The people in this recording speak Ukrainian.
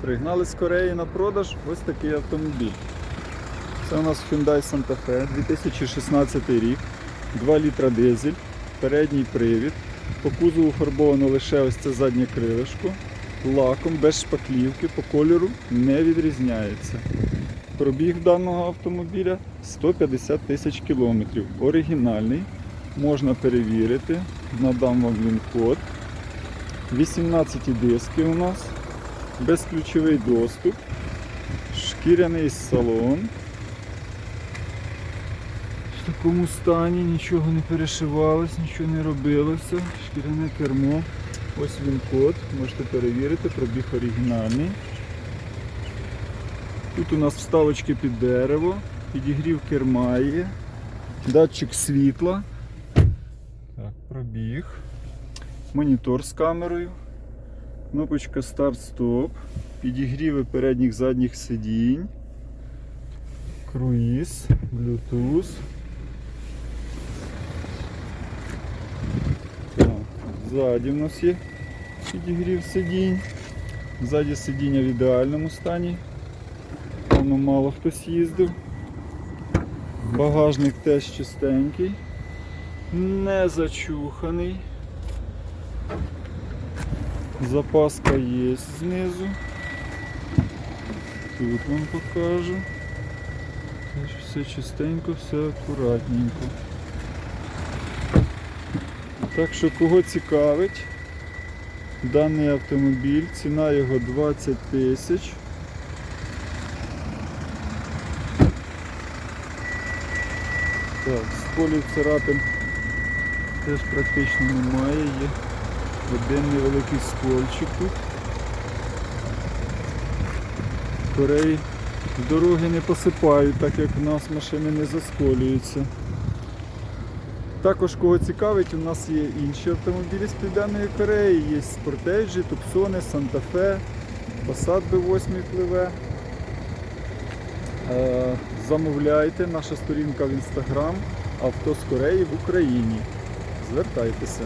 Пригнали з Кореї на продаж ось такий автомобіль. Це у нас Hyundai Santa Fe 2016 рік, 2 літра дизель, передній привід. По кузову фарбовано лише ось це заднє крилишко. Лаком без шпаклівки по кольору не відрізняється. Пробіг даного автомобіля 150 тисяч кілометрів. Оригінальний. Можна перевірити. Надам вам він код. 18 диски у нас. Безключовий доступ. Шкіряний салон. В такому стані нічого не перешивалось, нічого не робилося. Шкіряне кермо. Ось він код. Можете перевірити, пробіг оригінальний. Тут у нас вставочки під дерево, підігрів керма є, датчик світла. Так, пробіг. Монітор з камерою. Кнопочка старт-стоп. Підігріви передніх задніх сидінь. Круїз. Так, ззаді в нас є підігрів сидінь. Ззаді сидіння в ідеальному стані. Певно, мало хтось їздив. Багажник теж чистенький, не зачуханий. Запаска є знизу. Тут вам покажу. Все чистенько, все акуратненько. Так що кого цікавить даний автомобіль, ціна його 20 тисяч. Так, сколів царапин теж практично немає, є один невеликий скольчик тут. В Кореї дороги не посипають, так як у нас машини не засколюються. Також кого цікавить, у нас є інші автомобілі з Південної Кореї, є Спортеджі, Тупсони, Санта-Фе, Passat B8 пливе. Е, Замовляйте, наша сторінка в інстаграм Авто з Кореї в Україні. Звертайтеся.